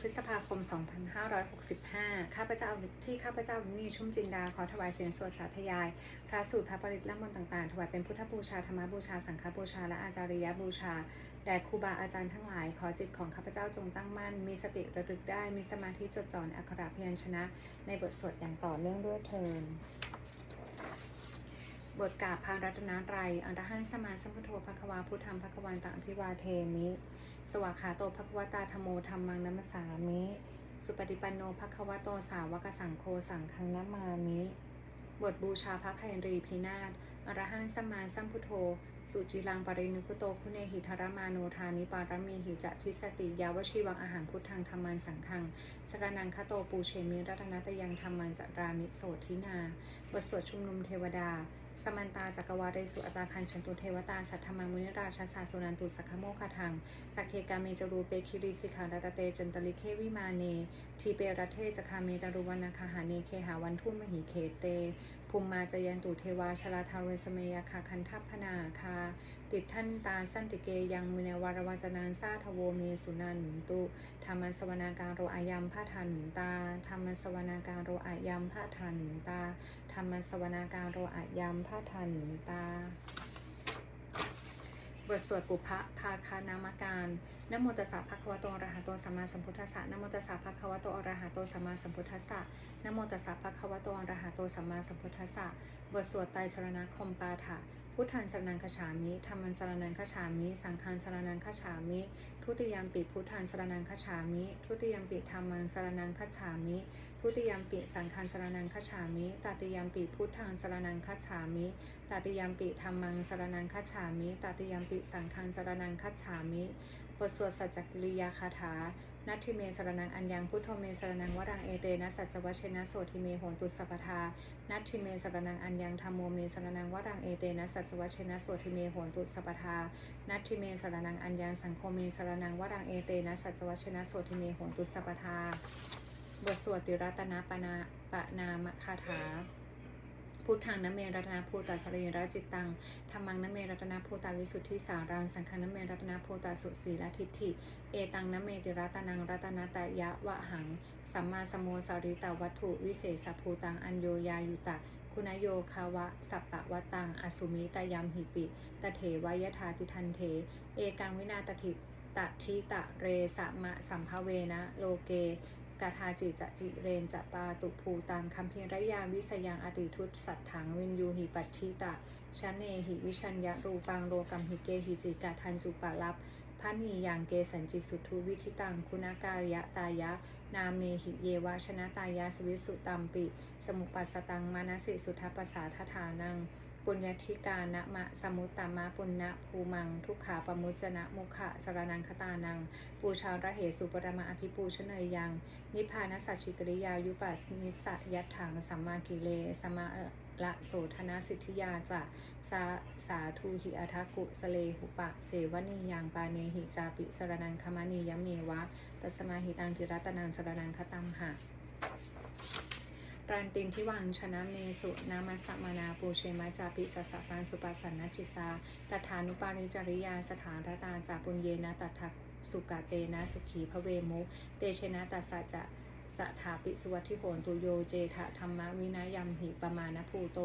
พฤษภาคม 2565 ข้าพเจ้าที่ข้าพเจ้ามีชุ่มจินดา ขอถวายเสียงสวดสาธยาย พระสูตรพระปริตรและมนต์ต่างๆ ถวายเป็นพุทธบูชา ธรรมบูชา สังฆบูชา และอาจาริยบูชา แด่ครูบาอาจารย์ทั้งหลาย ขอจิตของข้าพเจ้าจงตั้งมั่น มีสติระลึกได้ มีสมาธิจดจ่ออักขระพยัญชนะ ในบทสวดอย่างต่อเนื่องด้วยเทินบทกาพารัตนาไรยอรหันสมมาสัมพุทโธภควาพุทธังภควันตังอภิวาเทมิ สวากขาโตภควตาธโมธรรมังนัมสสามิ สุปฏิปันโนภควโตสาวกสังโฆสังฆังนามามิ บทบูชาพระภัยรีพินาศอรหันสัมมาสัมพุทโธ สุจิลังปรินุคุโตคุเนหิธรมาโนทานิปารมีหิจะทิสติยาวชีวังอาหารพุทธังธรรมันสังฆังสรนังคโตปูเชมิรัตนตยังธรรมันจรามิโสทินา บทสวดชุมนุมเทวดา สมันตาจักรวาเรสุอตาคันชันตุเทวตา สัทธมังมุนิราชาสาสุนันตุสักขโมคทัง สักเคกาเมจรูเปคิริสิขารัตเตจันตลิเควิมาเน ทีเปรเทสคาเมตารุวันนาคาหาเนเคหาวันทุ่มมหิเคเต ภูมิมาจยันตุเทวาชลาทาเวสเมยคาคันทัพพนาคา ติดท่านตาสันติเกยังมุเนวารวจนานซาทโวเมสุนันตุธรรมสวนาการโรอายัมพะทันตาธรรมสวนาการโรอายัมพะทันตาธรรมสวนาการโรอายัมพะทันตา บทสวดปุพะภาคานามการนโมตัสสะภะคะวะโตอรหะโตสัมมาสัมพุทธัสสะนโมตัสสะภะคะวะโตอรหะโตสัมมาสัมพุทธัสสะนโมตัสสะภะคะวะโตอรหะโตสัมมาสัมพุทธัสสะบทสวดไตรสรณคมปาฐะพุทธันสรนังคฉามิธรรมันสรนังคฉามิ สังฆันสรนังคฉามิ ทุติยมปิพุทธันสรนังคฉามิ ทุติยมปิธรรมังสรนังคฉามิ ทุติยมปิสังฆันสรนังคฉามิตติยมปิพุทธังสรนังคฉามิตติยมปิธรรมังสรนังคัจฉามิตติยมปิสังฆังสรนังคัจฉามิบทสวดสัจจกิริยาคาถา นัตถิเมสรนังอัญญังพุทโธเมสรนังวรังเอเตนะสัจจวัชนะโสทิเมโหตุสัพทา นัตถิเมสรนังอัญญังธรรมโมเมสรนังวรังเอเตนะสัจจวัชนะโสทิเมโหตุสัพทา นัตถิเมสรนังอัญญังสังโฆเมสรนังวรังเอเตนะสัจจวัชนะโสทิเมโหตุสัพทา บทสวดติรัตนปนาปนามคาถา พุทธังนเมรัตนาภูตาสรีระจิตตังธรรมังนเมรัตนาภูตาวิสุทธิสารัง สังฆังนเมรัตนาภูตาสุสีละทิฏฐิ เอตังนเมติรัตนังรัตนาตยะวะหัง สัมมาสมโมสาริตาวัตถุวิเศษภูตังอัญโยยายุตะคุณโยคาวะ สัปปะวะตัง อสุมิตยามหิปิ ตเถวยทาติทันเท เอกังวินาตถิตะทิตะเรสะมะสัมภเวนะ โลเก กาทาจิจะจิเรนจะปาตุภูตังคัมพียรยาวิสยังอติทุตสัตถังวินยูหิปัตถิตะชะเนหิวิชัญญะรูปังโลกัมหิเกหิจิกาทันจุปะลับพะนียังเกสันจิสุทุวิธิตังคุณากายะตายะ นาเมหิเยวะชนะตายะสวิสุตัมปิ สมุปัสตังมานะสิสุทัปปสาทฐานัง ปุญญธิกานะมะสมุตตามะปุณณภูมัง ทุกขาปมุจนะมุขะสรนังคตานัง ปูชาระเหสุปรมาอภิปูชเนยยัง นิพพานสัจฉิกริยายุปัสนิสยัตถังสัมมากิเลสมมาละโสธนาสิทธิยาจะสาสาธุหิอัทกุสเลหุปะ เสวนียังปาเนหิจาปิสรนังคมานียเมวะ ตัสมาหิตังติรัตนังสรนังคตัมหะ รันตินทิวังชนะเมสุนามัสมานาปูเชมาจาปิสสะปานสุปัสสนจิตตาตถานุปาริจริยาสถานรตาจาปุญเยนะตัทักสุกาเตนะสุขีพระเวมุเตเชนะตัสสะจะสถาปิสวัติโหนตุโยเจทะธรรมวินายัมหิปมาณภูโต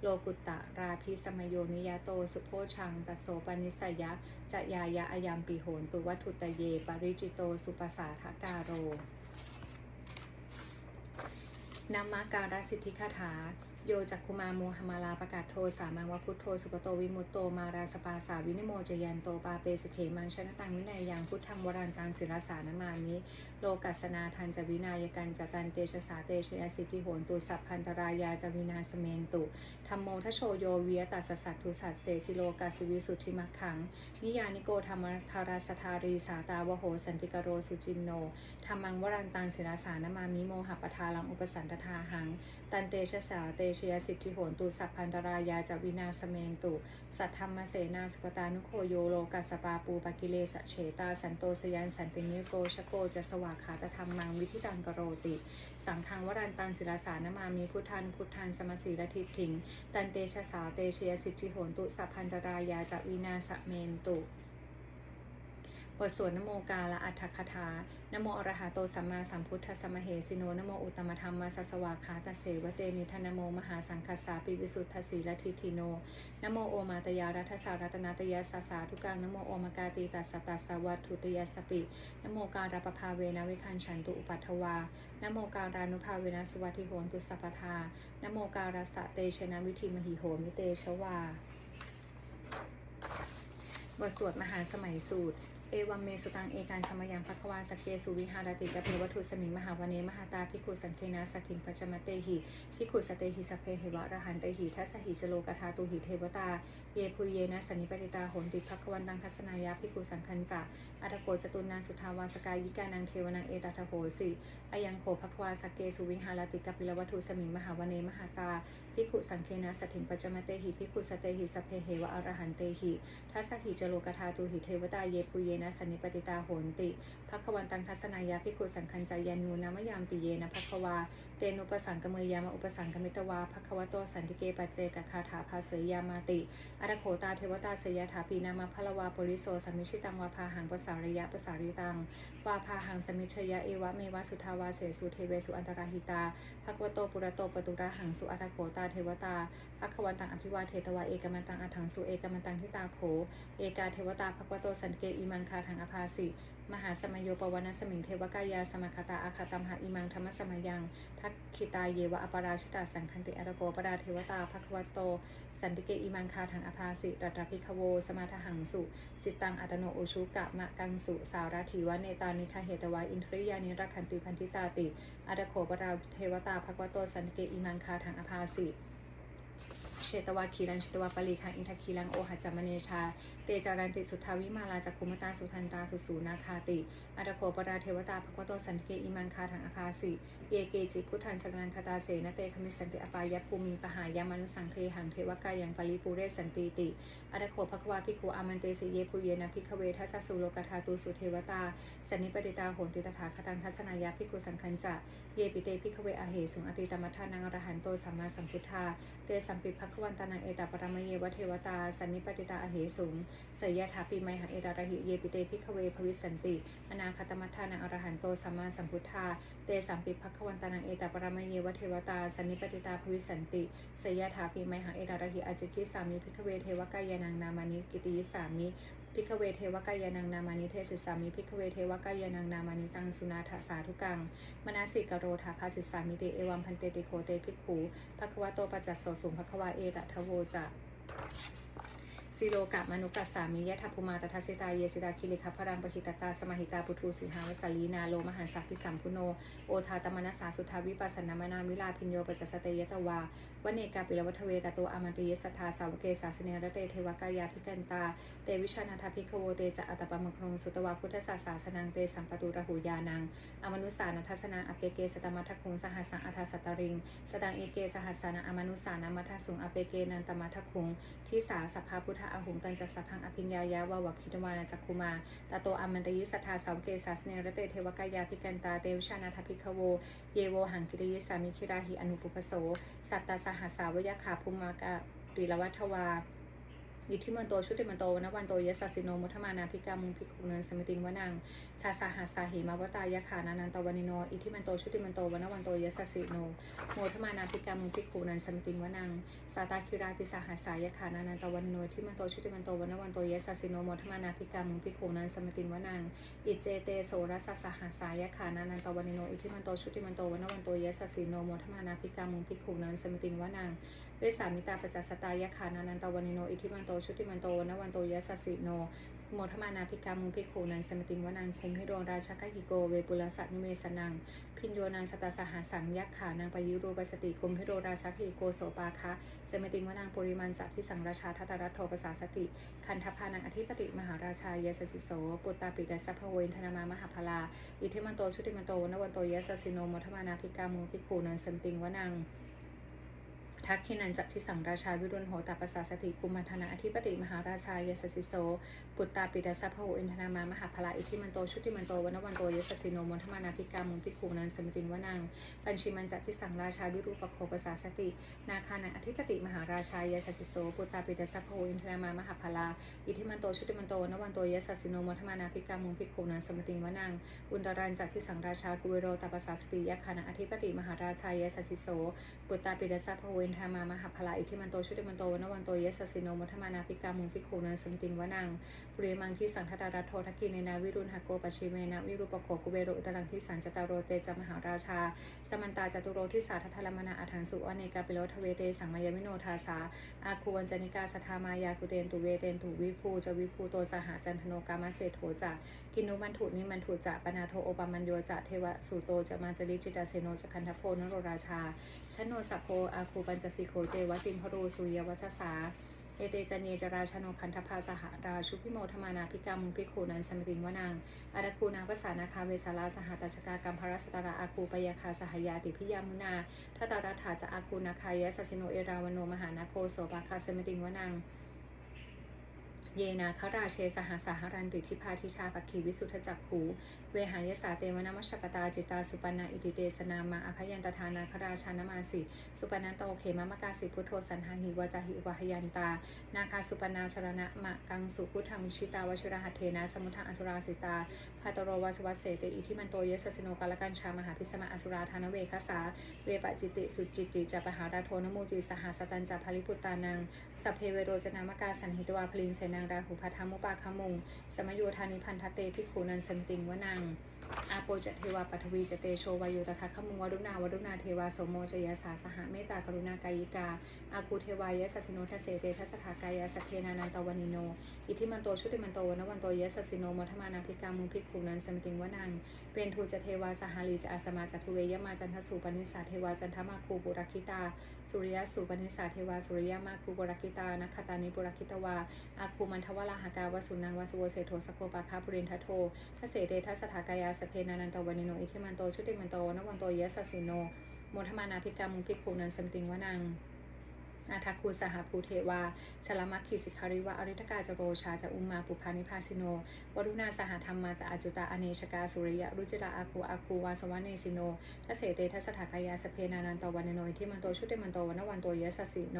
โลกุตตะราพิสมโยนิยาโตสุโพชังตโสปนิสยะจะยายะอายัมปิโหนตุวัตถุตเย ปริจิโตสุปสาทกาโร นามาการสิทธิคาถา โยจักคุมาโมหมาลาประกาศโทสามังวพุทโธสุกโตวิมุตโตมาราสปาสาวินิโมจยันโตปาเปสเขมังชนะตังวินัยยังพุทธังวรันตังศิรสานามานิโลกัสนาทันจวินายกันจตันเตชะสาเตชยสิทธิโหนตุสัพพันตรายาจวินาสเมนตุ ธรรมโมทโชโยเวียตัสสัตทุสัตเสสิโลกัสวิสุทธิมักขัง นิยานิโกธรรมธาราสธารีสาตาวโหสันติกโรสุจินโนธรรมังวรันตังศิรสานามามิโมหปทาลังอุปสันตทาหัง ตันเตชะสาเตชยสิทธิโหนตุสัพพันตรายาจวินาสเมนตุ สัทธรรมเสนาสุกตานุโคโยโลกัสปาปูปกิเลสเฉตาสันโตสยันสันตินิโกชโกจะสวากขาตธรรมังวิธิตังกโรติสังฆังวรันตันศิลาสานามามีพุทธันพุทธันสมสีรทิฏฐิง ตันเตชะสาเตเชียสิทธิโหนตุสัพพันตรายาจะวินาสเมนตุ บทสวดนโมกาละอัฏฐคถานโมอรหะโตสัมมาสัมพุทธสสะมเหสิโนนโมอุตมธรรมมาสสวาคาตเสวะเตนิทานโมมหาสังคัสสาปิวิสุทธสีลทิทิโนนโมโอมาตยารัฐสารัตนาตยาสสาทุกังนโมโอมกาตีตัสตัสวัตถุตยาสปินโมการาปภาเวนะวิคันฉันตุอุปัทวานโมการานุภาเวนะสวัสดิโหนตุสัพทานโมการัสสะเตชนะวิธีมหิโหมิเตชวาบทสวดมหาสมัยสูตร เอวัมเมสุตังเอการสมยังภควาสกเกสุวิหารติกะเพวัตถุสมิงมหาวเนมหาตาพิคุสันเคนะสัถิงปัจจมเตหิพิคุสเตหิสเพเหวะระหันเตหิทัสหิจโลกธาตุหิเทวตา เยพุเยนะสันนิปติตาโหนติภควันตังทัศนายาพิคุสังคันจะอัตโกจตุนาสุทาวาสกายิกานังเทวนังเอตัทโหสิอายังโขภควาสกเกสุวิหารติกะปิลวัตถุสมิงมหาวเนมหาตาพิคุสังเคนะสัถินปัจจมเตหิพิคุสเตหิสเพเหวะอรหันเตหิทัสสหิจโลกธาตุหิเทวตาเยปุเยนะสันนิปติตาโหนติ ภควันตังทัศนายาภิกขุสังคัญจายานูนามยามปิเยนะภควา เตนุปสังกเมยามะอุปสังกมิตวาภควโตสันติเกปเจกคาถาภาเสยามาติอรโขตาเทวตาเสยถาปีนามาพลวาปริโสสมิชิตังวาพาหังปสาริยะปสาริตังวาพาหังสมิชยะเอวะเมวะสุทาวาเสสุเทเวสุอันตราหิตาภควโตปุระโตปตุระหังสุอัตโขตาเทวตาภควันตังอภิวาเทตวาเอกมันตังอัถังสุเอกมันตังทิตาโขเอกาเทวตาภควโตสันติเกอิมังคาทังอภาสิ มหาสมโยปวนสมิงเทวกายาสมคตาอาคาตัมหาอิมังธรรมสมยัง ทักขิตาเยวะอปราชิตาสังคันติอรโกปราเทวตาภควโต สันติเกอิมังคาทังอภาสิรัตรพิคโว สมาทหังสุ จิตตังอัตโนโอชุกะมะกังสุ สาวราถีวะเนตานิคาเหตวาอินทริยานิรักขันติพันธิตาติอรโขปราเทวตาภควโตสันติเกอิมังคาทังอภาสิ เชตวาคีรันเชตวาปลีคังอินทคีรังโอหัจจมเนชา เตจารันติสุทาวิมาลาจักคุมตาสุทันตาสุสูนาคาติอัตโคปราเทวตาภควโตสันเกอิมังคาทังอภาสิเยเกจิพุทธันสรนันคตาเสนเตคมิสันติอปายภูมิปหายามานุสังเทหังเทวกายังปริปุเรสันติติอัตโคภควาภิกขุอามันเตสิเยภูเยนะภิกขเวทัสสุโลกธาตุสุเทวตาสันนิปติตาโหติตถาคตังทัศนายาภิกขุสังคัญจะเยปิเตภิกขเวอเหสุงอติตมัทานังอรหันโตสัมมาสัมพุทธาเตสัมปิภควันตานังเอตาปรมเยวเทวตา สันนิปติตาอเหสุงเสยยถาปีไมหังเอตาระหิเยปิเตภิกขเวภวิสันติอนาคตมัทธานังอรหันโตสัมมาสัมพุทธา เตสัมปิภควันตานังเอตาปรมเยวเทวตา สันนิปติตาภวิสันติเสยยถาปีไมหังเอตาระหิอจิคิสามิภิกขเวเทวกายานังนามานิกิติยิสามิพิกเวเทวกายานังนามานิเทศิสามิพิกเวเทวกายานังนามานิตังสุนาทสาธุกังมนาสิกโรธาภาสิสามิเตเอวัมพันเตติโคเตภิกขูภควะโตปัจจัสโสสุงภควาเอตทโวจะสิโลกะมนุกัสสามิยะทัพุมาตทัสสิตาเยสิดาคิริคพรังปหิตตาสมหิตาปุทูสิหาวสลีนาโลมหันสัพพิสัมพุโน โอทาตมนัสสาสุทาวิปัสสนามนามิลาพิญโยปัจจสเตยตวาวเนกาปิลวัทเวตโตอามันติยสัทธาสาวเกสาสเนรเตเทวกายาภิกันตา เตวิชานาทพิคโวเตจะอัตปะมังครงสุตวาพุทธศาสาสนังเตสัมปตุระหูยานัง อมนุสานัทสนาอเปเกสตมัทคุงสหัสสังอัทสัตตริง สดังเอเกสหัสสานาอมนุสานามัทสุงอเปเกนันตมัทคุงทิสาสัพพาพุทธอาหุงตันจัสสะพังอภิญญายาวาวคิตวานาจักคุมาตาโตอามันตยิสัทธาสาวเกสาสเนรเตเทวกายาภิกันตา เตวิชานาทพิคโว เยโวหังกิริยสามิคิราหิอนุปุปโส สัตตาหัสาวยาขาภูมากะปิรวัทวา อิทธิมันโตชุติมันโตวนวันโตยสัสสิโนมุทมานาภิกามุงภิกขุนันสมิติงวนังชาสาหาสาหิมาวตายะขานานันตวันิโนอิทธิมันโตชุติมันโตวนวันโตยสัสสิโนโมทมานาภิกามุงภิกขุนันสมิติงวนังสาตาคิราติสาหาสายะขานานันตวันิโนอิทธิมันโตชุติมันโตวนวันโตยสัสสิโนโมทมานาภิกามุงภิกขุนันสมิติงวนังอิเจเตโสรสสหาสายะขานานันตวันิโนอิทธิมันโตชุติมันโตวนวันโตยสัสสิโนโมทมานาภิกามุงภิกขุนันสมิติงวนัง เวสามิตาปจัสตายะขานานันตวันิโน อิทิมันโต ชุติมันโตนวันโตยสัสสิโนโมทมานาภิกามุงภิกขุนันสมติงวนังคุมให้ดวงราชกหิโก เวปุลสัตนิเมสนัง พินโยนังสตาสหาสังยักขานางปยุโรปสติคุมให้โดราชกหิโกโสปาคะสมติงวนังปุริมันจักที่สังราชาทัตตรัตโทปสาสติ คันทพานังอธิปติมหาราชายสสิโสปุตตาปิดาสัพพเวนธนามามหาพลา อิทิมันโตชุติมันโตนวันโตยสสิโนโมทมานาภิกามุงภิกขุนันสมติงวนัง ทักขินันจักที่สังราชาวิรุณโหตปัสสาสติกุมันธนาอธิปติมหาราชายสสิโส ปุตตาปิดาสัพพโวอินทนามามหาพลาอิทธิมันโตชุติมันโตวันวันโตยสสิโนมนทมานาภิกามุงภิกขุนันสมติงวนังปัญชิมันจักที่สังราชาวิรูปโคปสาสติ นาคานังอธิปติมหาราชายสสิโสปุตตาปิดาสัพพโวอินทนามามหาพลาอิทธิมันโตชุติมันโตวันวันโตยสสิโนมนทมานาภิกามุงภิกขุนันสมติงวนังอุนตรันจักที่สังราชากุเวโรตปัสสาสติยคานังอธิปติมหาราชายสสิโสปุตตาปิดาสัพพโวอินทนามามหาพลาอิทธิมันโตชุติมันโตวนวันโตยสสิโนมนทมานาภิกามุงภิกขุนันสมติงวนังปุริมังที่สังทตารัตโททักกิเนนาวิรุณหโกปชิเมนะวิรูปโคกุเบโรอุตรังที่สันจตารโรเตจมหาราชา สมันตาจตุโรที่สาทัทธลมนาอัถังสุอเนกาปิโลทเวเตสังมายมิโนทาสาอาคูวันจนิกาสทามายากุเตนตุเวเตนตุวิภูจะวิภูโตสหจันทโนกามเศรษโถจะกินุมันถุนิมันถุจะปนาโทโอปามันโยจะเทวสุโตจะมาจริจิตาเสโนจะคันทโพนโรราชาชโนสัพโพอาคูปัญจสิโคเจวติมพรูสุริยวัชสา เอเตจเนจราชโนคันธพาสหราชุพิโมธมานาภิกามุงพิโคนันสมริงวนางอารคูนาภาษานาคาเวสาลาสหตชกากรรมพระสตระอาคูปยาคาสหยาติพิยามุนาทัตารัฐาจะอาคูนาคายะสสิโนเอราวโนมหานาโคโสปาคาสมริงวนาง เยนาคราเชสหาสหรันติทิพาทิชาปักขีวิสุทธจักขูเวหายสาเตวนมัชกตาจิตาสุปนาอิติเตสนามาอภยันตทานาคราชานมาสิสุปนันโตเขมมกาสิพุทโธสันหาหิวจาหิวะหยันตา นาคาสุปนาสรณะมะกังสุพุทธังชิตาวชิรหัตเทนะสมุทังอสุราสิตาพาตโรวาสวัสเสเตอิทิมันโตเยสสิโนกาลกันชามหาพิสมาอสุราธานเวคสาเวปจิติสุจิติจะปหาราโทนโมจิสหสตันจะพลิปุตตานังสัพเพเวโรจนามกาสันหิตวาพลินเสนางราหุพัทธามุปาคมุง สมโยธานิพันธเตภิกขุนันสันติงวนัง อาโปจะเทวาปัทวีจะเตโชวายุตถาขมุงวรุณาวรุณาเทวาสมโมจยสาสหเมตตากรุณากายิกา อากูเทวายะสัสสิโนทเสเตทัสถากายะสเพนานันตวันิโน อิทิมันโตชุติมันโตวนวันโตยะสัสสิโนมัทมานาภิกามุงภิกขุนันสมติงวนัง เป็นทูจะเทวาสหาลีจะอาสมาจัตุเวยมาจันทสูปนิสาเทวาจันทมาคูปุรคิตา สุริยสูปนิสาเทวาสุริยมาคูปุรคิตานัคตานิปุรคิตวา อาคูมันทวราหากาวสุนังวสุโวเสโทสโกปาคาปุรินทโททัเสเตทัสสถากายาสพเพนานันตวันิโนอิทิมันโตชุติมันโตนวันโตยสัสสิโนโมทมานาภิกามุงภิกขุนันสัมติงวนังอาทักคูสหภูเทวาชลมัคคิสิคาริวะอริทกาจโรชาจะอุมมาปุพานิพาสิโนวรุณาสหธรรมมาจะอาจุตาอเนชกาสุริยะรุจิราอาคูอาคูวาสวะเนสิโนทัสเสเตทัสถากายาสเพนานันตวันโนอิที่มันโตชุติมันโตวันวันโตเยสสสิโน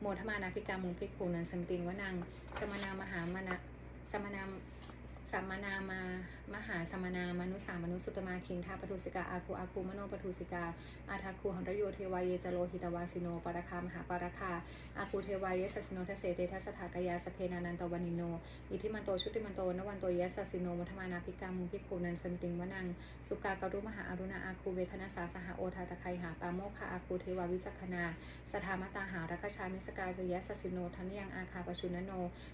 โมทมานาภิกามุงภิกขุนันสัมติงวนังสมนามหามนะสมนามสัมมนามามมหาสมนามนุสามนุสุตมาคินทาปทุสิกาอาคูอาคูมโนปทุสิกา อาทัคูหันรโยเทวายเยจโลหิตวาสิโนปรคามหาปรคา อาคูเทวายเยสัสสิโนทเสเตทัสถากายาสเพนานันตวันิโน อิทิมันโตชุติมันโตนวันโตเยสัสิโนมัทมานาภิกามุงภิกขุนันสมติงวนัง สุกากรุมหาอรุณาอาคูเวคณสาสหโอทาตะไคหาปาโมคาอาคูเทวาวิจักขนา สธามตาหารัคชามิสกาจยะสัสสิโนทันยังอาคาปชุนโน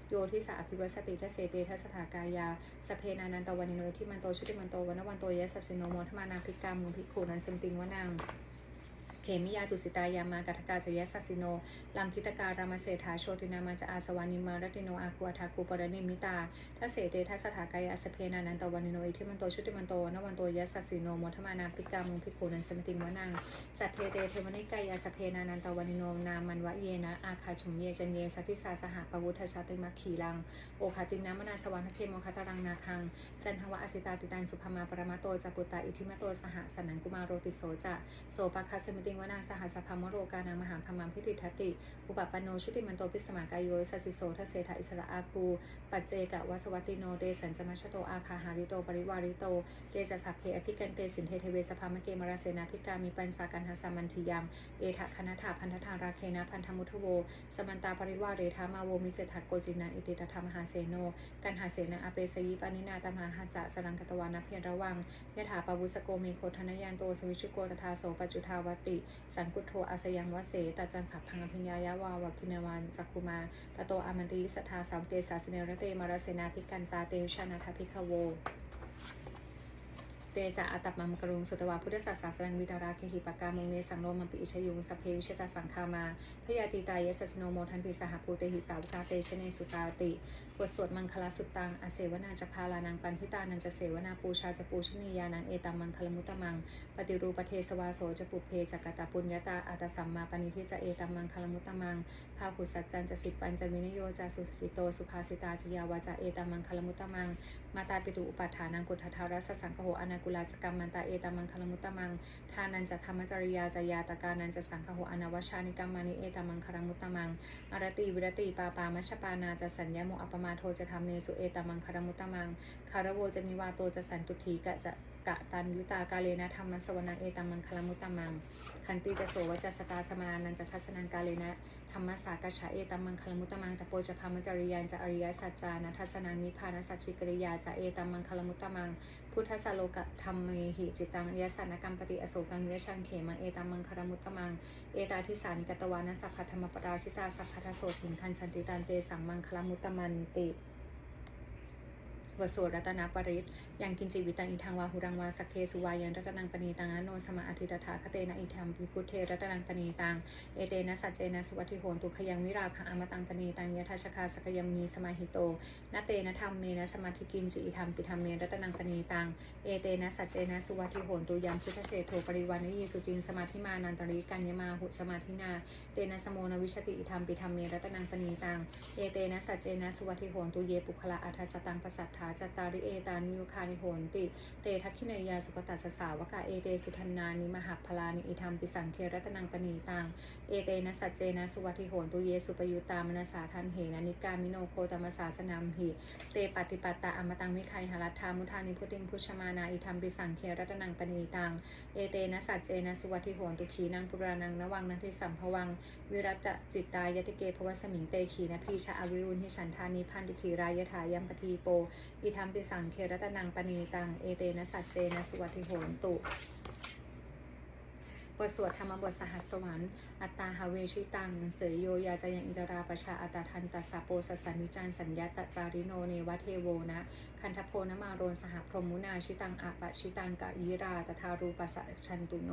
โยทิสาอภิวัสติทเสเตทัสถากายาสเพนานันตวันิโนอิทิมันโตชุติมันโตวันวันโตเยะสัสสิโนโมทมานาภิกามุงภิกขุนันสมติงวนัง เขมิยาตุสิตายามากัทกาจยะสัสสิโนลัมพิตการามเศรษฐาโชตินามาจะอาสวานิมารติโนอาคูอาทาคูปรณิมิตาทัเสเตทัสถากายะสเพนานันตวันิโนอิทิมันโตชุติมันโตนวันโตยะสัสสิโนมทมานาปิกามุงพิโคนันสมติงวนังสัตเทเตเทวนิกายะสเพนานันตวันิโนนามันวะเยนะอาคาชุมเยจันเยสัทิสาสหปวุฒชาติมัคคีลังโอคาตินามนาสวรรคเคโมคาตารังนาคังจันทวะอสิตาติตันสุภมาปรมาโตจัปุตตาอิทิมโตสหสนังกุมารโรติโสจะโสปะคาสมิติงวนางสหัสพามโรกานางมหาพมังพิติทัตติ อุปปปนโนชุติมันโตพิสมากายโยสัสิโสทเสถาอิสระอาคูปัจเจกะวัสวัตติโนเดสันจมัชโตอาคาหาริโตปริวาริโตเกจสัพเพอภิกันเตสินเทเทเวสภามเกมราเสนาภิกามีปัญสากันหาสามันทิยามเอทะคณถาพันธทาราเคนะพันธมุทโว สมันตาปริวาเรธามาโวมิเจทักโกจินาอิติตธรรมหาเสโน กันหาเสนาอเปสยิปานินาตมหาหัจะสรังกตวานาเพียรระวังยะถาปวุสโกมีโคทนยานโตสวิชุโกตถาโสปจุทาวติสังกุโทอาสยังวเสตจันสับพังอภิญญายาวาวกินวันจักคุมาตโตอามันติสัทธาสามเกสาสเนรเตมารเสนาพิกันตาเตวชานาทพิคโว เตจะอัตตมัมกรุงสุตวาพุทธศาสนาวิตาราเคหิปกามงเนสังโนมัมปิอิชยุงสเพวิเชตาสังคามาพยาติตายสสโนโมทันติสหภูเตหิสาวกาเตชเนสุตาติบทสวดมังคลาสุตตังอเสวนาจะพาลานังปันทิตานันจะเสวนาปูชาจะปูชนียานังเอตัมมังคลมุตตมัง ปฏิรูปเทสวาโสจะปุเพจักตาปุญญาตาอัตสัมมาปณิทิจะเอตัมมังคลมุตตมังภาคุสัจจันจะสิปัญจวินโยจะสุขิโตสุภาสิตาจยาวาจะเอตัมมังคลมุตตมัง มาตาปิตุอุปัฏฐานังกุฏทารัสสังโหอนากุลาจกรรมมันตาเอตามังคารมุตตมัง ทานันจะธรรมจริยาจยาตกานันจะสังคโหอนาวชานิกรรมานิเอตามังคารมุตตมัง อารติวิรติปาปามัชปานาจะสัญญาโมอัปมาโทจะทำเนสุเอตามังคารมุตตมังคารโวจะนิวาโตจะสันตุถีกะจะ กะตันยุตา กาเลนะธรรมสวนังเอตัมมังคลมุตตมัง คันติจะโสวจะสตาสมานันจะทัศนังกาเลนะธรรมสากชาเอตัมมังคลมุตตมังตะโปจะพามจริยานจะอริยสัจจานะทัศนังนิพานสัจฉิกริยาจะเอตัมมังคลมุตตมัง พุทธสโลกะธรรมเมหิจิตังยสันกรรมปฏิอโศกังเรชังเขมังเอตัมมังคลมุตตมัง เอตาทิสานิกตวานะสัพพธรรมปราชิตาสัพพทโสถิงคันสันติตันเตสังมังคลมุตตมันติวโสรัตนาปริต ยังกินจิวิตังอิทังวาหุรังวาสักเคสุวายันรัตนังปณีตังอโนสมาอธิตถาคเตนะอิทัมพิพุทเทรัตนังปณีตังเอเตนะสัจเจนะสุวัติโหนตุขยังวิราคังอมตังปณีตังยะทัชคาสกยมนีสมาหิโตนะเตนะธรรมเมนะสมาธิกินจิอิทัมปิธรรมเมรัตนังปณีตังเอเตนะสัจเจนะสุวัติโหนตุยัมพุทธเศโทปริวานิยีสุจินสมาธิมานันตริกัญญมาหุสมาธินาเตนะสโมนวิชติอิธรรมปิธรรมเมรัตนังปณีตังเอเตนะสัจเจนะสุวัติโหนตุเยปุคละอัฏฐสตังปสัทธาจตาริเอตานิยุคานิโหนติ เตทักขิเนยาสุปตัสสสาวกะเอเตสุทันนานิมหัพพลานิอิธรรมปิสังเครัตนังปณีตัง เอเตนะสัจเจนะสุวัติโหนตุเยสุปยุตตามนสาทันเหนะนิกามิโนโคตมสาสนามหิเตปฏิปัตตาอมตังมิไคหรัตถามุทานิพุติงพุชมานาอิธรรมปิสังเครัตนังปณีตัง เอเตนะสัจเจนะสุวัติโหนตุขีนังปุรานังนวังนันทิสัมภวัง วิรัตจิตตายติเกภวสมิงเตขีนะพีชะอวิรุณหิฉันทานิพันติขีรายถายัมปทีโป อิธรรมปิสังเครตนังปณีตัง เอเตนะสัจเจนะสุวัติโหนตุบทสวดธรรมบทสหัสสวรรค์ อัตตาหาเวชิตัง เสยโยยาจยังอิตราปชาอัตาทันตสสะโปสสสนิจันสัญญาตจาริโนเนวะเทโวนะ คันทโพนมาโรนสหพรมุนาชิตังอาปะชิตังกะยิราตถารูปัสชันตุโน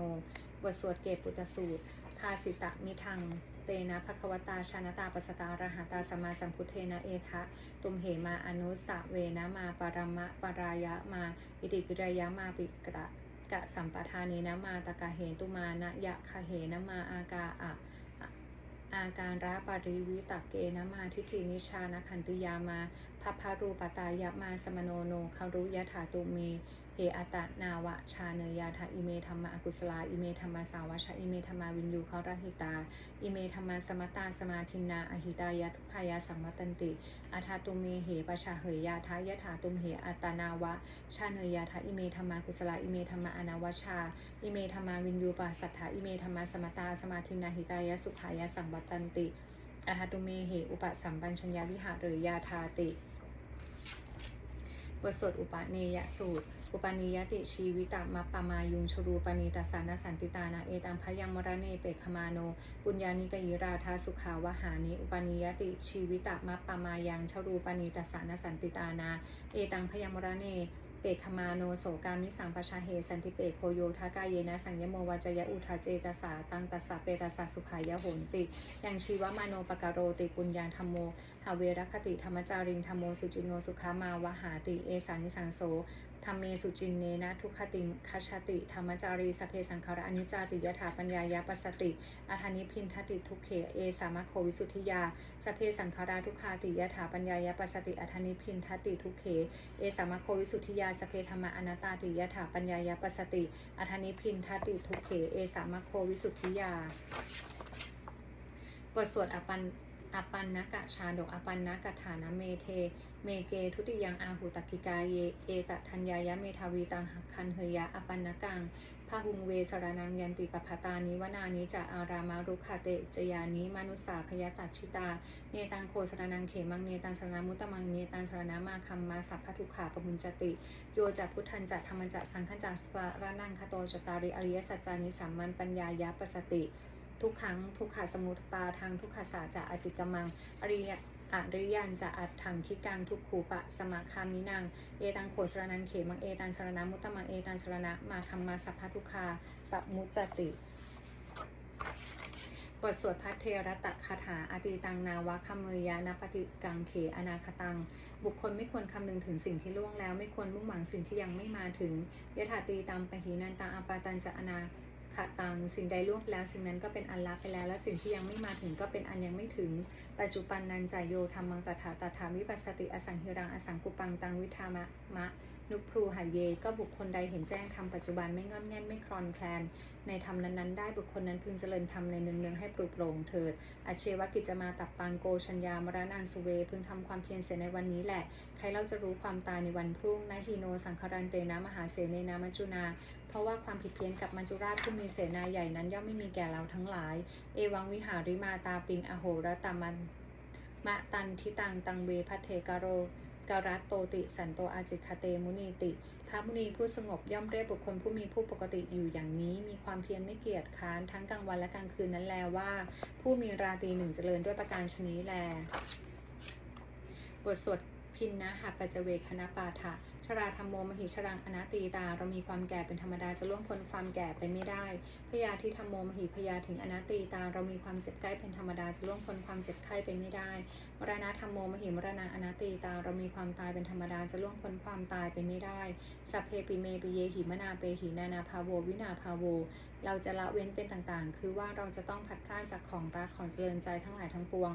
บทสวดเกปุตตสูตร ภาสิตะมิทัง เตนะภควตาชานตาปัสตาระหะตาสมาสัมพุทเทนะเอทะตุมเหมาอนุสะเวนะมาปรมะปรายะมา อิติกิรยะมาปิกระกะสัมปทานีนะมาตะกะเหตุมานะยะคะเหนะมาอากาอะอาการระปริวิตกเกนะมาทิฏฐินิชานะขันติยามาพัพพารูปตายะมาสมโนโนคารุยะถาตุเม เออัตตนาวะชาเนยาทะอิเมธรรมะอกุศลา อิเมธรรมะสาวชะอิเมธรรมาวินยูเขารหิตา อิเมธรรมะสมตาสมาทินาอหิตายะทุกขายาสัมมตันติอาทาตุเมเหปชาเหยยาทายะถาตุมเหอัตตนาวะชาเนยาทะอิเมธรรมากุศลา อิเมธรรมะอนาวชา อิเมธรรมาวินยูปัสสัทธาอิเมธรรมะสมตาสมาทินาหิตายะสุขายะสัมบัตันติอาทาตุเมเหอุปสัมปัญชญาวิหารหรือยาทาติบทสวดอุปาเนยสูตร อุปานิยติชีวิตามัปปมายุงชรูปณีตัสานสันติตานาเอตังพยังมรเนเปกขมาโน ปุญญานิกยิราธาสุขาวหานิอุปานิยติชีวิตามัปปมายังชรูปณีตัสานสันติตานาเอตังพยังมรเนเปกขมาโนโสกามิสังปชาเหสันติเปกโคโยทากายเยนะสังยโมวาจยะอุทาเจตสาตังตัสสะเปตัสสะสุขายะโหนติยังชีวมาโนปกโรติปุญญาธรรมโมหาเวรคติธรรมจาริงธรรมโมสุจิโนสุขามาวหาติเอสานิสังโส ธรรมเมสุจินเนนะทุกขติงคชติ ธรรมจารีสเพสังขาระอนิจจาติยถาปัญญายาปสติอาธานิพินทติทุกเขเอสามะโควิสุทธิยาสเพสังขาราทุกขาติยถาปัญญายาปสติอาธานิพินทติทุกเขเอสามะโควิสุทธิยาสเพธรรมะอนัตตาติยถาปัญญายาปสติอาธานิพินทติทุกเขเอสามะโควิสุทธิยาบทสวดอปันอปันนกะชาดกอปันนกะฐานะเมเท เมเกทุติยังอาหุตกิกาเย เอตทัญญายะเมทาวีตังหักคันเฮยะอปันนกังพาหุงเวสรนังยันติปภาตานิวนานิจะอารามารุขะเตจยานิมนุสสาพยตัชิตา เนตังโคสรนังเขมังเนตังสรณมุตตมังเนตังสรณมาคัมมาสัพพทุขาปมุญจติ โยจะพุทธันจะธรรมจะสังฆจะสานังคโตจตาริอริยสัจจานิสัมมันปัญญายะปสติ ทุกครั้งทุกขาสมุตตาทางทุกขาสาจะอติกมังอริย อริยันจะอัดถังคิกังทุกขูปะสมาคามินัง เอตังโขสรนังเขมังเอตังสรณมุตตมังเอตังสรณะมาคัมมาสัพพทุกขาปะมุจจติ บทสวดพัทเทระตะคาถาอาตีตังนาวะคมเมยานปฏิกังเขอนาคตัง บุคคลไม่ควรคำนึงถึงสิ่งที่ล่วงแล้ว ไม่ควรมุ่งหวังสิ่งที่ยังไม่มาถึงยะถาตีตามปะหีนันตังอปาตันจะอนา คตังสิ่งใดล่วงแล้ว สิ่งนั้นก็เป็นอันลับไปแล้ว และสิ่งที่ยังไม่มาถึงก็เป็นอันยังไม่ถึง ปัจจุบันนันจายโยธรรมังตถาตถาวิปัสสติอสังหิรังอสังกุปังตังวิธามะมะ นุพรูหายเย ก็บุคคลใดเห็นแจ้งธรรมปัจจุบันไม่งอนแง่นไม่คลอนแคลน ในธรรมนั้นๆ ได้บุคคลนั้นพึงเจริญธรรมในเนืองๆให้ปลุกโปร่งเถิดอาเชวกิจมาตับปังโกชัญญามรณังสุเว พึงทำความเพียรเสียในวันนี้แหละ ใครเราจะรู้ความตายในวันพรุ่งนาฮีโนสังคารันเตนะมหาเสนนามัจุนา เพราะว่าความผิดเพี้ยนกับมัจจุราชผู้มีเสนาใหญ่นั้นย่อมไม่มีแก่เราทั้งหลาย เอวังวิหาริมาตาปิงอโหรตามันมะตันทิตังตังเวพัเทกโร กรัตโตติสันโตอาจิคาเตมุนีติพระมุนีผู้สงบย่อมเรียกบุคคลผู้มีผู้ปกติอยู่อย่างนี้ มีความเพียรไม่เกียจค้านทั้งกลางวันและกลางคืนนั้นแลว่า ผู้มีราตรีหนึ่งเจริญด้วยประการชนี้แล บทสวดพินนะหะปัจเจเวคณปาฐะชราธรรมโมมหิชรังอนาตีตา เรามีความแก่เป็นธรรมดาจะล่วงพ้นความแก่ไปไม่ได้ พยาธิธรรมโมมหิพยาถึงอนาตีตา เรามีความเจ็บใกล้เป็นธรรมดาจะล่วงพ้นความเจ็บไข้ไปไม่ได้ มรณะธรรมโมมหิมรณะอนาตีตาเรามีความตายเป็นธรรมดาจะล่วงพ้นความตายไปไม่ได้ สัพเพปิเมปิเยหิมนาเปหินานาภาโว วินาภาโว เราจะละเว้นเป็นต่างๆ คือว่าเราจะต้องพัดพลาดจากของรักของเจริญใจทั้งหลายทั้งปวง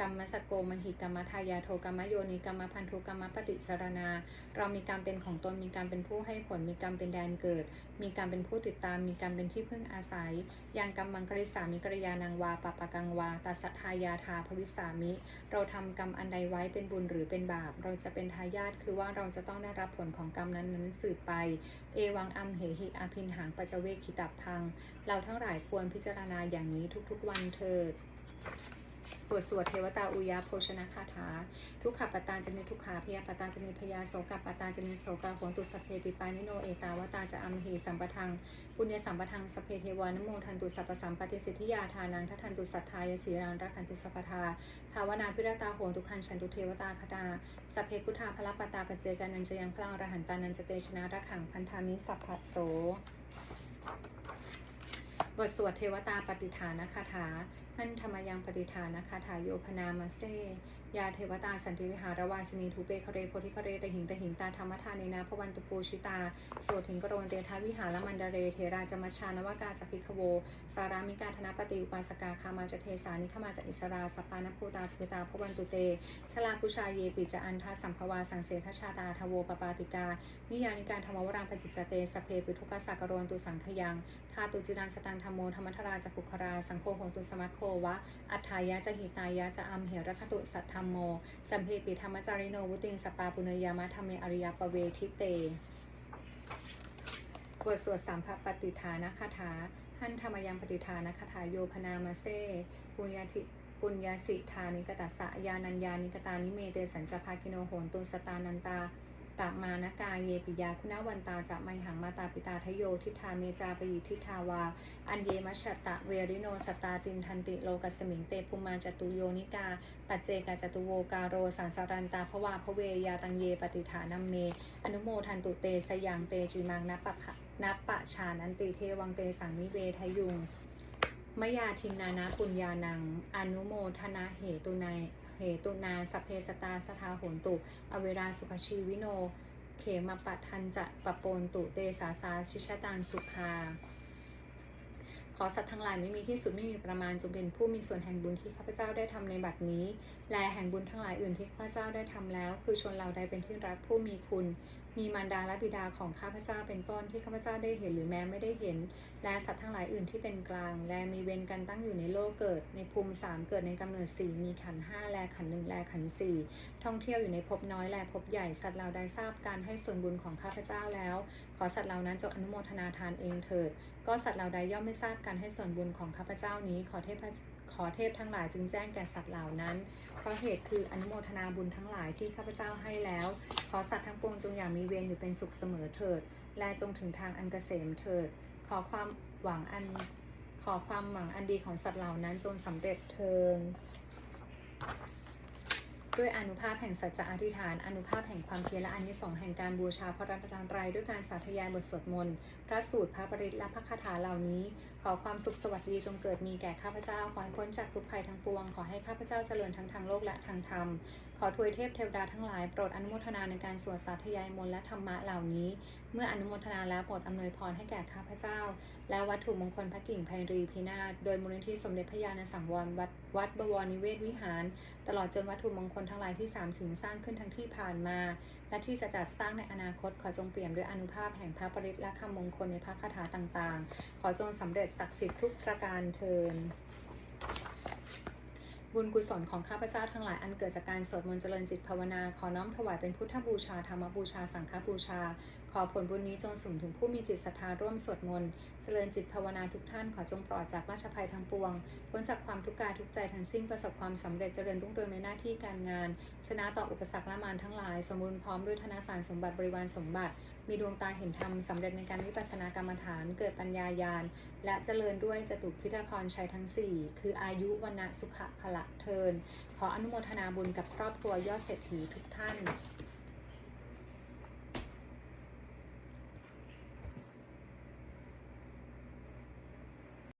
กรรมสกโกมหิกรรมทายาโทกรรมโยนิกรรมพันธุกรรมปฏิสารนา เรามีการมเป็นของตนมีการมเป็นผู้ให้ผลมีการมเป็นแดนเกิด มีการเป็นผู้ติดตาม มีการเป็นที่พึ่งอาศัยยังกรรมังกริสามิกริยานังวาปะปะกังวาตัสทายาทาภวิสามิ เราทำกรรมอันใดไว้เป็นบุญหรือเป็นบาป เราจะเป็นทายาทคือว่าเราจะต้องได้รับผลของกรรมนั้นนั้นสืบไป เอวังอัมเหหิอาพินหังปัจเจเวคิตับพัง เราทั้งหลายควรพิจารณาอย่างนี้ทุกๆวันเถิด บทสวดเทวตาอุยาโภชนะคาถา ทุกขปตานจนิทุกขาพยาปตานจนิพยาโสกปตานจนิโสกาโหนตุสเพปิปานิโนเอตาวตาจะอัมเหสัมปทังปุญญสัมปทังสพเพเทวานโมทันตุสัพสัมปติสิทธิยาทานังทัทันตุสัทธายสีรานรักขันตุสัพทาภาวนาพิรตาโหนทุกขันฉันตุเทวตาคตาสัพเพพุทธาพระปตาปเจกานันจะยังพลังรหันตานันจะเตชนะรักขังพันธามิสัพพะโสบทสวดเทวตาปฏิฐานคาถา หันธรรมยังปฏิฐานนะคะถายโยพนามาเซ ยาเทวตาสันติวิหารวาสนีทูเปคเรโพธิคเรตหิงตหิงตาธรรมทานีนาพวันตุปูชิตาโสถิงกโรนเตทาวิหารมันดาเรเทราจมัชานวากาจพิคโว สารามิกาธนปฏิอุปาสกาคามาจเทสานิขมาจอิสราสปานภูตาสพิตาพวันตุเตชลาคุชาเยปิจอันทาสัมภวาสังเสทชาตาทโวปปาติกา นิยานิการธรรมวรังปจิจเตสเพปุทุกขสักโรนตุสังขยังทาตุจิรังสตังธรรมโมธรรมทราจักขุคราสังโฆโหตุสมัคโควะอัฏฐายะจะหิตายะจะอัมเหรคตุสัทธรมโม สัมเพปิธรรมจาริโนวุติงสปาปุเนยามะธรรมเมอริยปเวทิเต บทสวดสามพระปฏิฐานคาถา หันธรรมยังปฏิฐานคาถาโยพนามาเซปุญญาธิปุญญาสิทานิกตัสสะยานัญญานิกตานิเมเตสัญจภาคิโนโหนตุสตานันตา ปากมานกาเยปิยาคุณวันตาจะไมหังมาตาปิตาทโยทิธาเมจาปยิทิธาวา อันเยมัชตะเวริโนสตาตินทันติโลกัสมิงเตภูมาจตุโยนิกา ปัจเจกาจตุโวกาโรสังสารันตาภวาพเวยาตังเยปฏิฐานัมเม อนุโมทันตุเตสยังเตจิมังนัปปะภะนัปปะชานันติเทวังเตสังนิเวทยุง มยาทินนานาปุญญานัง อนุโมทนาเหตุนายเหตุนาสเพสตาสทาโหนตุ อเวราสุภชีวิโน เขมาปัทันจะปะโปนตุเตสาสาชิชตานสุภาขอสัตว์ทั้งหลายไม่มีที่สุดไม่มีประมาณจงเป็นผู้มีส่วนแห่งบุญที่ข้าพเจ้าได้ทำในบัดนี้ แลแห่งบุญทั้งหลายอื่นที่ข้าพเจ้าได้ทำแล้ว คือชนเราใดเป็นที่รักผู้มีคุณ มีมารดาและบิดาของข้าพเจ้าเป็นต้นที่ข้าพเจ้าได้เห็นหรือแม้ไม่ได้เห็น และสัตว์ทั้งหลายอื่นที่เป็นกลาง และมีเวรกันตั้งอยู่ในโลกเกิด ในภูมิสามเกิดในกำเนิดสี่มีขันห้าแลขันหนึ่งแลขันสี่ท่องเที่ยวอยู่ในภพน้อยแลภพใหญ่สัตว์เหล่าใดทราบการให้ส่วนบุญของข้าพเจ้าแล้ว ขอสัตว์เหล่านั้นจงอนุโมทนาทานเองเถิด ก็สัตว์เหล่าใดย่อมไม่ทราบการให้ส่วนบุญของข้าพเจ้านี้ขอเทพขอเทพทั้งหลายจึงแจ้งแก่สัตว์เหล่านั้น ราะเหตุคืออนุโมทนาบุญทั้งหลายที่ข้าพเจ้าให้แล้ว ขอสัตว์ทั้งปวงจงอย่ามีเวรอยู่เป็นสุขเสมอเถิด และจงถึงทางอันเกษมเถิด ขอความหวังอันขอความหวังอันดีของสัตว์เหล่านั้นจงสำเร็จเทินด้วยอนุภาพแห่งสัจจะอธิษฐาน อนุภาพแห่งความเพียรและอานิสงส์แห่งการบูชาพระรัตนตรัยด้วยการสาธยายบทสวดมนต์พระสูตรพระปริตและพระคาถาเหล่านี้ อความสุขสวัสดีจงเกิดมีแก่ข้าพเจ้า ขอให้พ้นจากทุกภัยทั้งปวง ขอให้ข้าพเจ้าเจริญทั้งทางโลกและทางธรรม ขอทวยเทพเทวดาทั้งหลายโปรดอนุโมทนาในการสวดสาธยายมนและธรรมะเหล่านี้ เมื่ออนุโมทนาแล้วโปรดอำนวยพรให้แก่ข้าพเจ้า และวัตถุมงคลพระกิ่งไพรีพินาศโดยมูลนิธิสมเด็จพระญาณสังวรวัดวัดบวรนิเวศวิหาร ตลอดจนวัตถุมงคลทั้งหลายที่สามสิ่งสร้างขึ้นทั้งที่ผ่านมา และที่จะจัดสร้างในอนาคตขอจงเปี่ยมด้วยอนุภาพแห่งพระปริศและคำมงคลในพระคาถาต่างๆ ขอจงสำเร็จศักดิ์สิทธิ์ทุกประการเทิน บุญกุศลของข้าพเจ้าทั้งหลายอันเกิดจากการสวดมนต์เจริญจิตภาวนา ขอน้อมถวายเป็นพุทธบูชาธรรมบูชาสังฆบูชา ขอผลบุญนี้จงส่งถึงผู้มีจิตศรัทธาร่วมสวดมนต์เจริญจิตภาวนาทุกท่านขอจงปลอดจากราชภัยทั้งปวงพ้นจากความทุกข์กายทุกใจทั้งสิ้นประสบความสำเร็จเจริญรุ่งเรืองในหน้าที่การงาน ชนะต่ออุปสรรคและมารทั้งหลาย สมบูรณ์พร้อมด้วยธนสารสมบัติบริวารสมบัติ มีดวงตาเห็นธรรมสำเร็จในการวิปัสสนากรรมฐานเกิดปัญญายาณ และเจริญด้วยจตุพิธพรชัยทั้ง 4 คืออายุวันนะสุขะพละเทิน ขออนุโมทนาบุญกับครอบครัวยอดเศรษฐีทุกท่าน